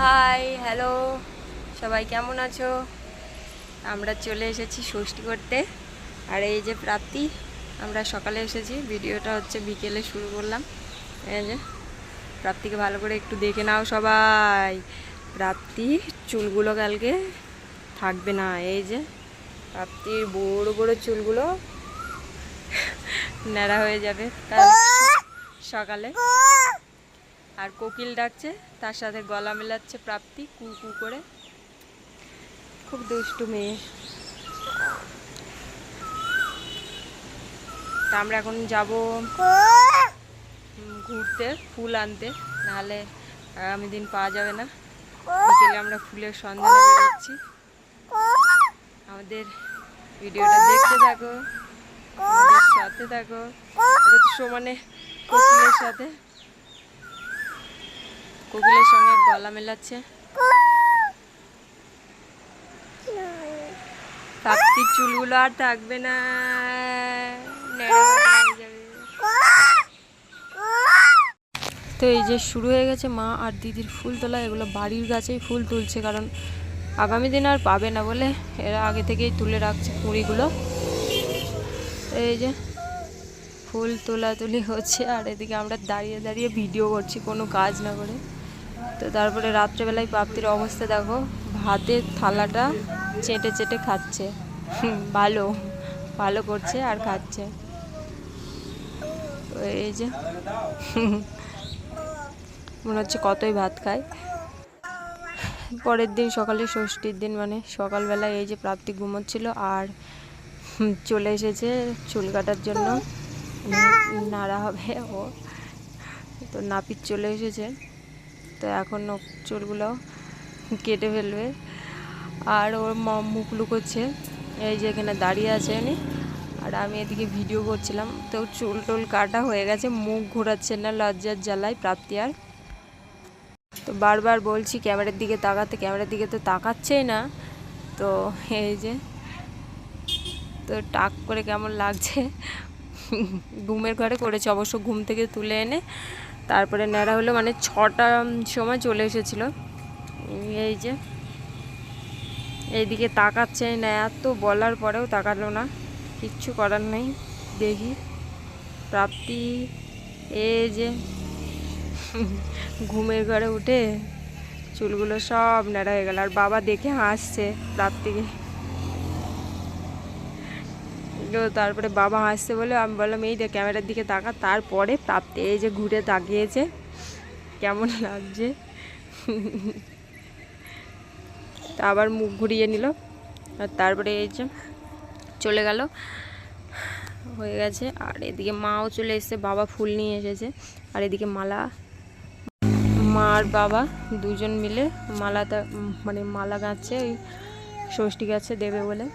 Hi hello সবাই কেমন আছো? আমরা চলে এসেছি ষষ্ঠী করতে। আর এই যে প্রাপ্তি, আমরা সকালে এসেছি। ভিডিওটা হচ্ছে বিকেলে শুরু করলাম। এই যে, প্রাপ্তিকে ভালো করে একটু দেখে নাও সবাই। প্রাপ্তি, চুলগুলো কালকে থাকবে না। এই যে, প্রাপ্তির বড় বড় চুলগুলো ন্যাড়া হয়ে যাবে কাল সকালে। আর কোকিল ডাকছে, তার সাথে গলা মেলাচ্ছে প্রাপ্তি, কু কু করে। খুব দুষ্টু মেয়ে। তা আমরা এখন যাব ঘুরতে, ফুল আনতে। নাহলে, আগামী দিন পাওয়া যাবে না। বিকেলে আমরা ফুলের সন্ধানে বেরোচ্ছি। আমাদের ভিডিওটা দেখতে থাকো সাথে থাকো। সমানে কোকিলের সাথে। কোকিলের সঙ্গে গলা মেলাচ্ছে। প্রাপ্তির চুলগুলো আর থাকবে না। তো এই যে শুরু হয়ে গেছে মা আর দিদির ফুল তোলা, এগুলো বাড়ির গাছেই ফুল তুলছে, কারণ আগামী দিন আর পাবে না বলে এরা আগে থেকেই তুলে রাখছে কুড়িগুলো। এই যে ফুল তোলাতুলি হচ্ছে, আর এদিকে আমরা দাঁড়িয়ে দাঁড়িয়ে ভিডিও করছি, কোনো কাজ না করে। তো তারপরে রাত্রেবেলায় প্রাপ্তির অবস্থা দেখো। ভাতের থালাটা চেটে চেটে খাচ্ছে। ভালো ভালো করছে আর খাচ্ছে। এই যে, মনে হচ্ছে কতই ভাত খায় পরের দিন সকালে ষষ্ঠীর দিন মানে সকালবেলায় এই যে প্রাপ্তি ঘুমোচ্ছিল আর চলে এসেছে চুল কাটার জন্য। নাড়া হবে ও। তো নাপিত চলে এসেছে। তো এখন চুলগুলো কেটে ফেলবে। আর ওর মুখ লুকোচ্ছে। এই যে এখানে দাঁড়িয়ে আছে উনি। আর আমি এদিকে ভিডিও করছিলাম। তো চুল টুল কাটা হয়ে গেছে। মুখ ঘোরাচ্ছে না, লজ্জার জ্বালায় প্রাপ্তি আর। তো বারবার বলছি, ক্যামেরার দিকে তাকাতে, ক্যামেরার দিকে তো তাকাচ্ছেই না। তো এই যে, তো টাক করে কেমন লাগছে? ঘুমের ঘরে করেছে। অবশ্য ঘুম থেকে তুলে এনে তারপরে ন্যাড়া হলো মানে ছটা সময় চলে এসেছিল। এই যে, এইদিকে তাকাচ্ছে না এত বলার পরেও তাকালো না, কিচ্ছু করার নেই, দেখি। প্রাপ্তি এই যে, ঘুমের ঘরে উঠে চুলগুলো সব ন্যাড়া হয়ে গেল, আর বাবা দেখে হাসছে প্রাপ্তিকে। তো তারপরে বাবা হাসছে বলে, আমি বললাম, এই দেখ, ক্যামেরার দিকে তাকা। তারপরে প্রাপ্তি এই যে ঘুরে তাকিয়েছে, কেমন লাগছে। তা আবার মুখ ঘুরিয়ে নিল, আর তারপরে এই যে চলে গেল, হয়ে গেছে। আর এদিকে মাও চলে এসেছে, বাবা ফুল নিয়ে এসেছে, আর এদিকে মালা, মা আর বাবা দুজন মিলে মালাটা মানে মালা গাচ্ছে ওই ষষ্ঠী গাছে দেবে বলে।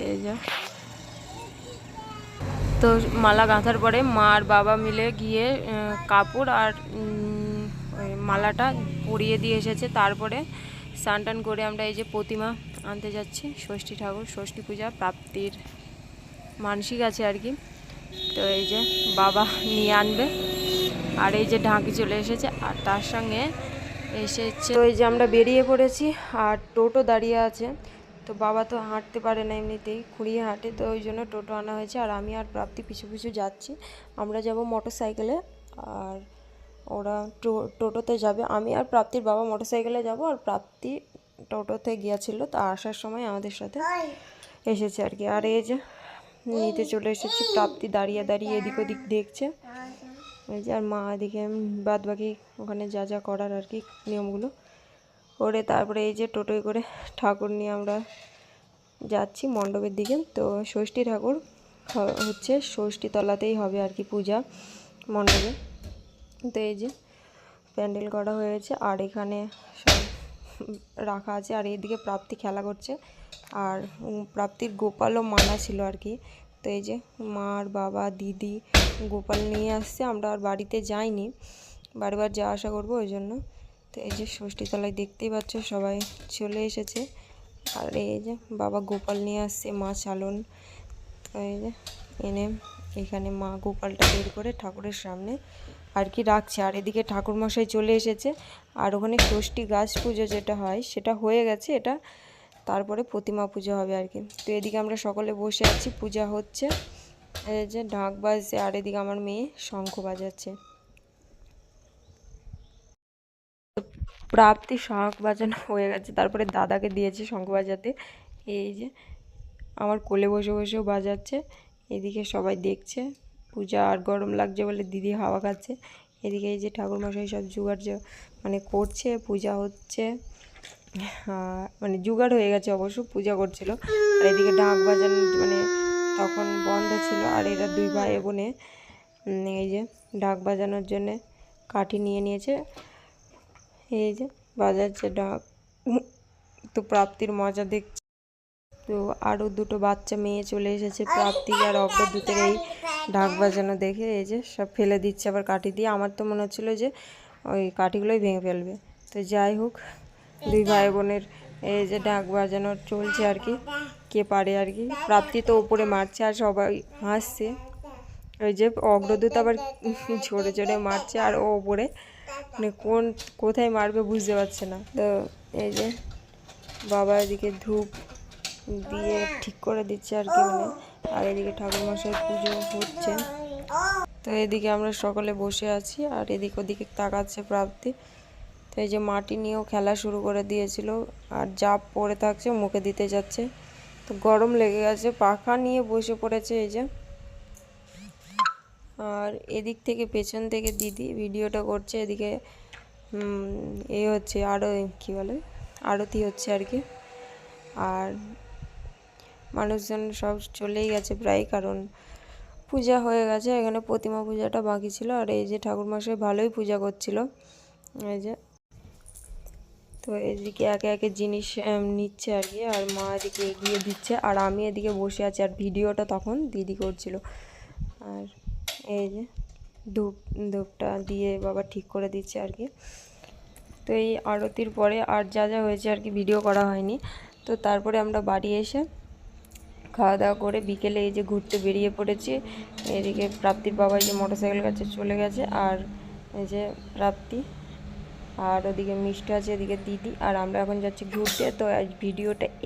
এই যে তো মালা গাঁথার পরে মা আর বাবা মিলে গিয়ে কাপড় আর ওই মালাটা পরিয়ে দিয়ে এসেছে। তারপরে স্নান টান করে আমরা এই যে প্রতিমা আনতে যাচ্ছি, ষষ্ঠী ঠাকুর, ষষ্ঠী পূজা প্রাপ্তির মানসিক আছে আর কি। তো এই যে বাবা নিয়ে আনবে। আর এই যে ঢাকি চলে এসেছে, আর তার সঙ্গে এসেছে তো এই যে আমরা বেরিয়ে পড়েছি, আর টোটো দাঁড়িয়ে আছে। তো বাবা তো হাঁটতে পারে না এমনিতেই খুঁড়িয়ে হাঁটে তো ওই জন্য টোটো আনা হয়েছে। আর আমি আর প্রাপ্তি পিছু পিছু যাচ্ছি। আমরা যাব মোটর সাইকেলে আর ওরা টো- টোটোতে যাবে। আমি আর প্রাপ্তির বাবা মোটর সাইকেলে যাব আর প্রাপ্তি টোটোতে গিয়েছিল তা আসার সময় আমাদের সাথে এসেছে আর কি। আর এই যে নিতে চলে এসেছি প্রাপ্তি দাঁড়িয়ে দাঁড়িয়ে এদিক ওদিক দেখছে। এই যে আর মা এদিকে বাদ বাকি ওখানে যা যা করার আর কি নিয়মগুলো। করে তারপরে এই যে টোটোয় করে ঠাকুর নিয়ে আমরা যাচ্ছি মণ্ডপের দিকে। তো ষষ্ঠী ঠাকুর হচ্ছে ষষ্ঠী তলাতেই হবে আর কি পূজা মণ্ডপে। তো এই যে প্যান্ডেল করা হয়েছে আর এখানে সব রাখা আছে আর এইদিকে প্রাপ্তি খেলা করছে। আর প্রাপ্তির গোপালও মানা ছিল আর কি। তো এই যে মার বাবা দিদি গোপাল নিয়ে আসছে, আমরা আর বাড়িতে যাইনি। বারবার যাওয়া আসা করব ওই জন্য। এই যে ষষ্ঠীতলায় দেখতেই পাচ্ছ সবাই চলে এসেছে। আর এই যে বাবা গোপাল নিয়ে আসছে মা চালন। এই যে এনে এখানে মা গোপালটা বের করে ঠাকুরের সামনে আর কি রাখছে। আর এদিকে ঠাকুরমশাই চলে এসেছে। আর ওখানে ষষ্ঠী গাছ পুজো যেটা হয় সেটা হয়ে গেছে এটা। তারপরে প্রতিমা পুজো হবে আর কি। তো এদিকে আমরা সকলে বসে আছি, পূজা হচ্ছে। এই যে ঢাক বাজছে আর এদিকে আমার মেয়ে শঙ্খ বাজাচ্ছে। প্রাপ্তি শঙ্খ বাজানো হয়ে গেছে। তারপরে দাদাকে দিয়েছে শঙ্খ বাজাতে। এই যে, আমার কোলে বসে বসেও বাজাচ্ছে। এদিকে সবাই দেখছে। পূজা আর গরম লাগছে বলে দিদি হাওয়া খাচ্ছে। এদিকে এই যে ঠাকুরমশাই সব জোগাড় মানে করছে। পূজা হচ্ছে। মানে জোগাড় হয়ে গেছে অবশ্য, পূজা করছিল। আর এদিকে ঢাক বাজানো মানে তখন বন্ধ ছিল। আর এরা দুই ভাই বোনে এই যে ঢাক বাজানোর জন্যে কাঠি নিয়ে নিয়েছে। এই যে বাজাচ্ছে ডাক তো প্রাপ্তির মজা দেখছে। তো আরও দুটো বাচ্চা মেয়ে চলে এসেছে, প্রাপ্তি আর অগ্রদূতের এই ঢাক বাজানো দেখে, এই যে সব ফেলে দিচ্ছে আবার কাঠি দিয়ে। আমার তো মনে হচ্ছিল যে ওই কাঠিগুলোই ভেঙে ফেলবে। তো যাই হোক, দুই ভাই বোনের এই যে ঢাক বাজানো চলছে আর কি, কে পারে আর কি। প্রাপ্তি তো উপরে মারছে আর সবাই হাসছে। ওই যে অগ্রদূত আবার ঝরে ঝরে মারছে আর ও ওপরে। মানে কোন, কোথায় মারবে বুঝতে পারছে না। তো এই যে বাবা এদিকে ধূপ দিয়ে ঠিক করে দিচ্ছে আর কি মানে। আর এদিকে ঠাকুরমশাই পুজো হচ্ছে। তো এদিকে আমরা সকলে বসে আছি আর এদিক ওদিকে তাকাচ্ছে প্রাপ্তি। তো এই যে মাটি নিয়েও খেলা শুরু করে দিয়েছিল আর জাপ পড়ে থাকছে মুখে দিতে যাচ্ছে। তো গরম লেগে গেছে, পাখা নিয়ে বসে পড়েছে এই যে। আর এদিক থেকে পেছন থেকে দিদি ভিডিওটা করছে, এদিকে এ হচ্ছে আরও কী বলে, আরতি হচ্ছে আর কি। আর মানুষজন সব চলেই গেছে প্রায়, কারণ পূজা হয়ে গেছে, এখানে প্রতিমা পূজাটা বাকি ছিল। আর এই যে ঠাকুরমশাই ভালোই পূজা করছিল। এই যে, তো এদিকে একে একে জিনিস নিচ্ছে আর কি, আর মা এদিকে এগিয়ে দিচ্ছে। আর আমি এদিকে বসে আছি, আর ভিডিওটা তখন দিদি করছিল। আর এই যে ধূপ, ধূপটা দিয়ে বাবা ঠিক করে দিচ্ছে আর কি। তো এই আরতির পরে আর যা যা হয়েছে আর কি ভিডিও করা হয়নি। তো তারপরে আমরা বাড়ি এসে খাওয়া দাওয়া করে বিকেলে এই যে ঘুরতে বেরিয়ে পড়েছি। এদিকে প্রাপ্তির বাবা এই যে মোটরসাইকেল কাছে চলে গেছে আর এই যে প্রাপ্তি আর ওদিকে মিষ্টি আছে, এদিকে দিদি আর আমরা এখন যাচ্ছি ঘুরতে। তো ভিডিওটা